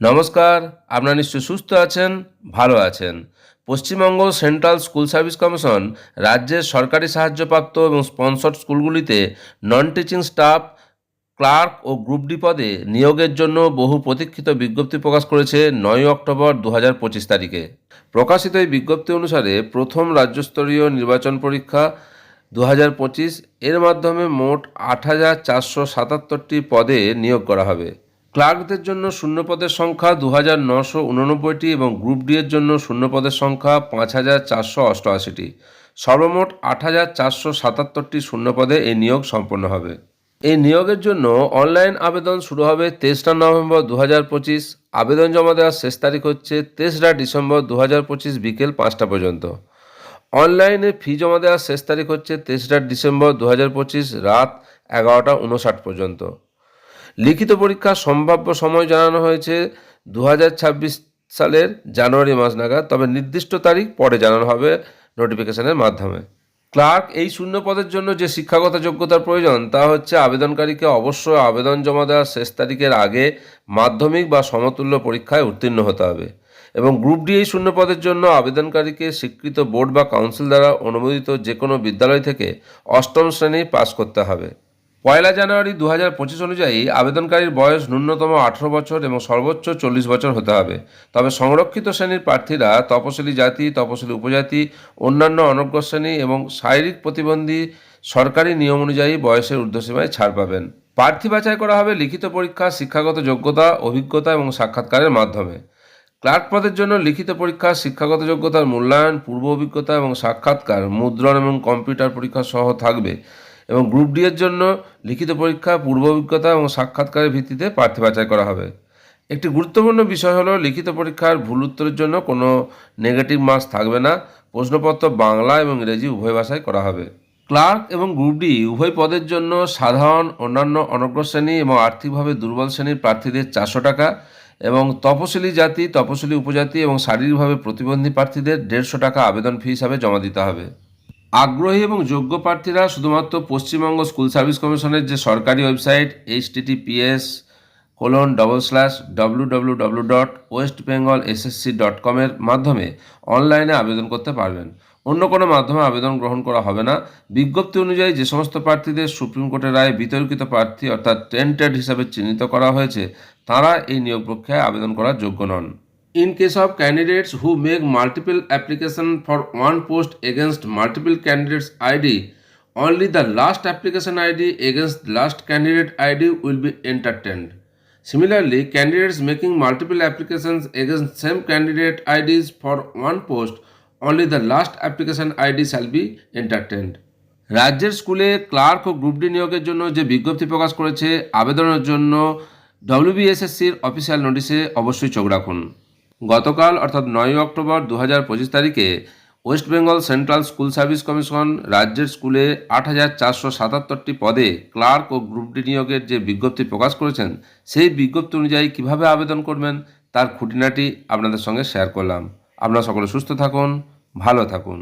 নমস্কার, আপনারা নিশ্চয় সুস্থ আছেন, ভালো আছেন। Paschimbanga central school service commission রাজ্যের সরকারি সাহায্যপ্রাপ্ত এবং স্পন্সর্ড স্কুলগুলিতে নন টিচিং স্টাফ ক্লার্ক ও গ্রুপ ডি পদে নিয়োগের জন্য বহু প্রতীক্ষিত বিজ্ঞপ্তি প্রকাশ করেছে নয় অক্টোবর দু হাজার পঁচিশ তারিখে। প্রকাশিত এই বিজ্ঞপ্তি অনুসারে প্রথম রাজ্যস্তরীয় নির্বাচন পরীক্ষা দু হাজার পঁচিশ, এর মাধ্যমে মোট আট হাজার চারশো সাতাত্তরটি পদে নিয়োগ করা হবে। ক্লার্কদের জন্য শূন্য পদের সংখ্যা দু হাজার নশো উননব্বইটি এবং গ্রুপ ডি এর জন্য শূন্য পদের সংখ্যা পাঁচ হাজার চারশো অষ্টআশিটি। সর্বমোট আট হাজার চারশো সাতাত্তরটি শূন্য পদে এই নিয়োগ সম্পন্ন হবে। এই নিয়োগের জন্য অনলাইন আবেদন শুরু হবে তেসরা নভেম্বর দু হাজার পঁচিশ। আবেদন জমা দেওয়ার শেষ তারিখ হচ্ছে তেসরা ডিসেম্বর দু হাজার পঁচিশ বিকেল পাঁচটা পর্যন্ত। অনলাইনে ফি জমা দেওয়ার শেষ তারিখ হচ্ছে তেসরা ডিসেম্বর দু হাজার পঁচিশ রাত এগারোটা উনষাট পর্যন্ত। লিখিত পরীক্ষার সম্ভাব্য সময় জানানো হয়েছে দু হাজার ছাব্বিশ সালের জানুয়ারি মাস নাগাদ, তবে নির্দিষ্ট তারিখ পরে জানানো হবে নোটিফিকেশনের মাধ্যমে। ক্লার্ক, এই শূন্য পদের জন্য যে শিক্ষাগত যোগ্যতার প্রয়োজন, তা হচ্ছে আবেদনকারীকে অবশ্যই আবেদন জমা দেওয়ার শেষ তারিখের আগে মাধ্যমিক বা সমতুল্য পরীক্ষায় উত্তীর্ণ হতে হবে এবং গ্রুপ ডি এই শূন্য পদের জন্য আবেদনকারীকে স্বীকৃত বোর্ড বা কাউন্সিল দ্বারা অনুমোদিত যে কোনো বিদ্যালয় থেকে অষ্টম শ্রেণি পাস করতে হবে। পয়লা জানুয়ারি দু হাজার পঁচিশ অনুযায়ী আবেদনকারীর বয়স ন্যূনতম আঠেরো বছর এবং সর্বোচ্চ চল্লিশ বছর হতে হবে। তবে সংরক্ষিত শ্রেণির প্রার্থীরা তপশিলি জাতি, তপশিলি উপজাতি, অন্যান্য অনগ্র শ্রেণি এবং শারীরিক প্রতিবন্ধী সরকারি নিয়ম অনুযায়ী বয়সের ঊর্ধ্বসীমায় ছাড় পাবেন। প্রার্থী বাছাই করা হবে লিখিত পরীক্ষা, শিক্ষাগত যোগ্যতা, অভিজ্ঞতা এবং সাক্ষাৎকারের মাধ্যমে। ক্লার্ক পদের জন্য লিখিত পরীক্ষা, শিক্ষাগত যোগ্যতার মূল্যায়ন, পূর্ব অভিজ্ঞতা এবং সাক্ষাৎকার, মুদ্রণ এবং কম্পিউটার পরীক্ষা সহ থাকবে। এবং গ্রুপ ডি এর জন্য লিখিত পরীক্ষা, পূর্ব অভিজ্ঞতা এবং সাক্ষাৎকারের ভিত্তিতে প্রার্থী বাছাই করা হবে। একটি গুরুত্বপূর্ণ বিষয় হলো, লিখিত পরীক্ষার ভুল উত্তরের জন্য কোনো নেগেটিভ মার্কস থাকবে না। প্রশ্নপত্র বাংলা এবং ইংরেজি উভয় ভাষায় করা হবে। ক্লার্ক এবং গ্রুপ ডি উভয় পদের জন্য সাধারণ, অন্যান্য অনগ্র শ্রেণি এবং আর্থিকভাবে দুর্বল শ্রেণির প্রার্থীদের চারশো টাকা এবং তপশিলি জাতি, তপশিলি উপজাতি এবং শারীরিকভাবে প্রতিবন্ধী প্রার্থীদের দেড়শো টাকা আবেদন ফি হিসাবে জমা দিতে হবে। আগ্রহী এবং যোগ্য প্রার্থীরা শুধুমাত্র পশ্চিমবঙ্গ স্কুল সার্ভিস কমিশনের যে সরকারি website H TTPS colon double slash W W W dot West Bengal SSC dot কমের মাধ্যমে অনলাইনে আবেদন করতে পারবেন। অন্য কোনো মাধ্যমে আবেদন গ্রহণ করা হবে না। বিজ্ঞপ্তি অনুযায়ী যে সমস্ত প্রার্থীদের সুপ্রিম কোর্টের রায়ে বিতর্কিত প্রার্থী অর্থাৎ টেন্টেড হিসাবে চিহ্নিত করা হয়েছে, তারা এই নিয়োগ প্রক্রিয়ায় আবেদন করার যোগ্য নন। In case of candidates who make multiple application for one post against multiple candidates ID, only the last application ID against last candidate ID will be entertained. Similarly, candidates making multiple applications against same candidate IDs for one post, only the last application ID shall be entertained. রাজ্যের স্কুলে clerk ও group D নিয়োগের জন্য যে বিজ্ঞপ্তি প্রকাশ করেছে আবেদনের জন্য ডব্লিউবিএসএসসির অফিসিয়াল নোটিশে অবশ্যই চোখ রাখুন গতকাল, অর্থাৎ নয়ই অক্টোবর দু হাজার পঁচিশ তারিখে, West Bengal central school service commission রাজ্যের স্কুলে আট হাজার চারশো সাতাত্তরটি পদে ক্লার্ক ও গ্রুপ ডি নিয়োগের যে বিজ্ঞপ্তি প্রকাশ করেছেন, সেই বিজ্ঞপ্তি অনুযায়ী কীভাবে আবেদন করবেন তার খুঁটিনাটি আপনাদের সঙ্গে শেয়ার করলাম। আপনারা সকলে সুস্থ থাকুন, ভালো থাকুন।